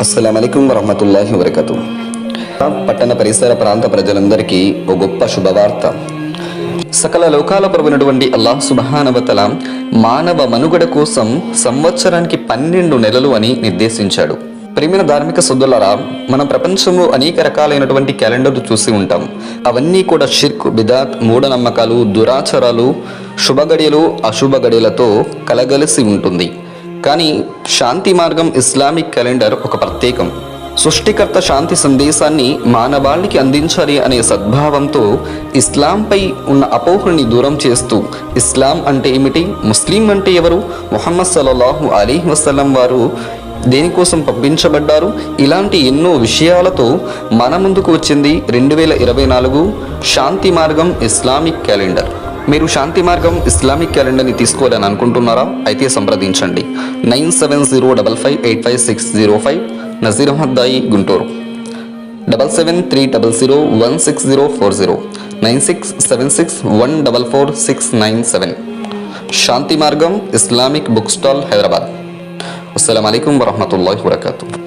అస్సలం అయికం వరహమతుల్లాహి వరకతు పట్టణ పరిసర ప్రాంత ప్రజలందరికీ ఓ గొప్ప శుభవార్త. సకల లోకాల ప్రభునటువంటి అల్లాహ్ సుబహానవతల మానవ మనుగడ కోసం సంవత్సరానికి పన్నెండు నెలలు అని నిర్దేశించాడు. ప్రేమిన ధార్మిక సొద్దులరా మనం ప్రపంచంలో అనేక రకాలైనటువంటి క్యాలెండర్లు చూసి ఉంటాం. అవన్నీ కూడా షిర్క్ బిదాత్ మూఢనమ్మకాలు దురాచారాలు శుభగడియలు అశుభ గడియలతో కలగలిసి ఉంటుంది. కానీ శాంతి మార్గం ఇస్లామిక్ క్యాలెండర్ ఒక ప్రత్యేకం. సృష్టికర్త శాంతి సందేశాన్ని మానవాళికి అందించాలి అనే సద్భావంతో ఇస్లాంపై ఉన్న అపోహల్ని దూరం చేస్తూ ఇస్లాం అంటే ఏమిటి? ముస్లిం అంటే ఎవరు? మొహమ్మద్ సల్లల్లాహు అలీ వసలం వారు దేనికోసం పంపించబడ్డారు? ఇలాంటి ఎన్నో విషయాలతో మన ముందుకు వచ్చింది రెండు వేల ఇరవై నాలుగు శాంతి మార్గం ఇస్లామిక్ క్యాలెండర్. మీరు శాంతి మార్గం ఇస్లామిక్ క్యాలెండర్ని తీసుకోవాలని అనుకుంటున్నారా? అయితే సంప్రదించండి. Nine seven zero double five eight five six zero five Nazeer Ahmed Dai Guntur. Double seven three double zero one six zero four zero. Nine six seven six one double four six nine seven. Shanti Margam Islamic book stall Hyderabad. అస్సలం అయికం వరహమూల వరకతూ.